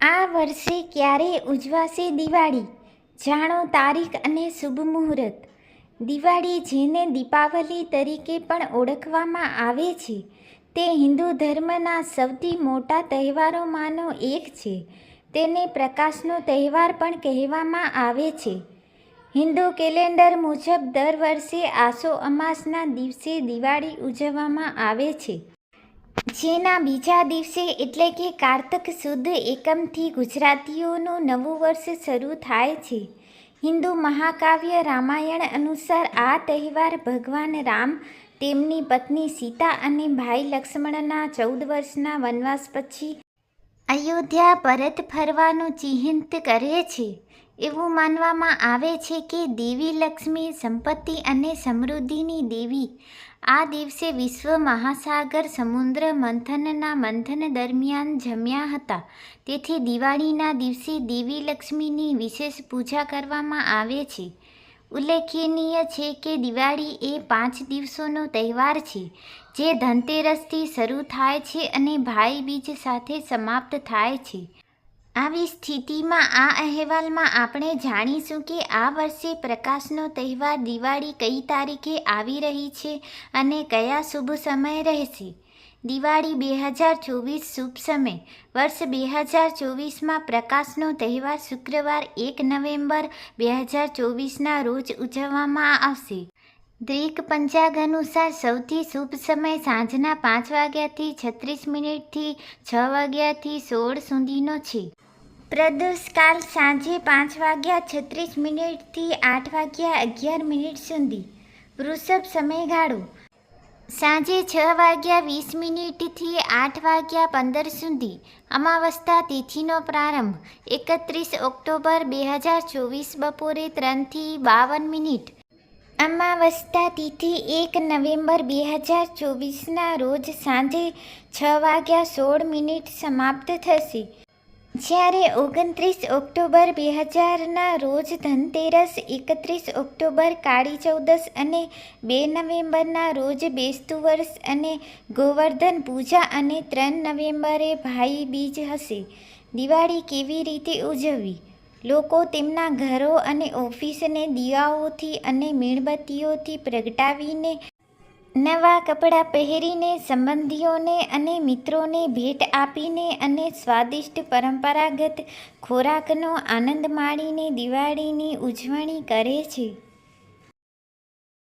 આ વર્ષે ક્યારે ઉજવાશે દિવાળી? જાણો તારીખ અને શુભ મુહૂર્ત. દિવાળી જેને દીપાવલી તરીકે પણ ઓળખવામાં આવે છે. તે હિન્દુ ધર્મના સૌથી મોટા તહેવારોમાંનો એક છે. તેને પ્રકાશનો તહેવાર પણ કહેવામાં આવે છે. હિન્દુ કેલેન્ડર મુજબ દર વર્ષે આસો અમાસના દિવસે દિવાળી ઉજવવામાં આવે છે. જેના બીજા દિવસે એટલે કે કારતક સુદ એકમથી ગુજરાતીઓનું નવું વર્ષ શરૂ થાય છે. હિન્દુ મહાકાવ્ય રામાયણ અનુસાર આ તહેવાર ભગવાન રામ, તેમની પત્ની સીતા અને ભાઈ લક્ષ્મણના ચૌદ વર્ષના વનવાસ પછી અયોધ્યા પરત ફરવાનું ચિહ્નિત કરે છે. એવું માનવામાં આવે છે કે દેવી લક્ષ્મી, સંપત્તિ અને સમૃદ્ધિની દેવી. આ દિવસે વિશ્વ મહાસાગર સમુદ્ર મંથનના મંથન દરમિયાન જમ્યા હતા. તેથી દિવાળીના દિવસે દેવી લક્ષ્મીની વિશેષ પૂજા કરવામાં આવે છે. ઉલ્લેખનીય છે કે દિવાળી એ પાંચ દિવસોનો તહેવાર છે, જે ધનતેરસથી શરૂ થાય છે અને ભાઈબીજ સાથે સમાપ્ત થાય છે. આવી સ્થિતિમાં આ અહેવાલમાં આપણે જાણીશું કે આ વર્ષે પ્રકાશનો તહેવાર દિવાળી કઈ તારીખે આવી રહી છે અને કયા શુભ સમય રહેશે? દિવાળી બે હજાર ચોવીસ શુભ સમય. વર્ષ બે હજાર ચોવીસમાં પ્રકાશનો તહેવાર શુક્રવાર એક નવેમ્બર બે હજાર ચોવીસના રોજ ઉજવવામાં આવશે. દ્રિક પંચાગ અનુસાર સૌથી શુભ સમય સાંજના પાંચ વાગ્યાથી છત્રીસ મિનિટથી છ વાગ્યાથી સોળ સુધીનો છે. પ્રદોષકાલ સાંજે પાંચ વાગ્યા છત્રીસ મિનિટથી આઠ વાગ્યા અગિયાર મિનિટ સુધી. વૃષભ સમયગાળો. સાંજે છ વાગ્યા વીસ મિનિટથી આઠ વાગ્યા પંદર સુધી. અમાવસ્થા તિથિનો પ્રારંભ. એકત્રીસ ઓક્ટોબર બે હજાર ચોવીસ બપોરે ત્રણથી બાવન મિનિટ. અમાવસ્થા તિથિ એક નવેમ્બર બે હજાર ચોવીસના રોજ સાંજે છ વાગ્યા સોળ મિનિટ સમાપ્ત થશે. જ્યારે ઓગણત્રીસ ઓક્ટોબર બે હજારના રોજ ધનતેરસ, એકત્રીસ ઓક્ટોબર કાળી ચૌદસ અને બે નવેમ્બરના રોજ બેસતું વર્ષ અને ગોવર્ધન પૂજા અને ત્રણ નવેમ્બરે ભાઈ બીજ હશે. દિવાળી કેવી રીતે ઉજવવી? લોકો તેમના ઘરો અને ઓફિસને દીવાઓથી અને મીણબત્તીઓથી પ્રગટાવીને નવા કપડાં પહેરીને સંબંધીઓને અને મિત્રોને ભેટ આપીને અને સ્વાદિષ્ટ પરંપરાગત ખોરાકનો આનંદ માણીને દિવાળીની ઉજવણી કરે છે.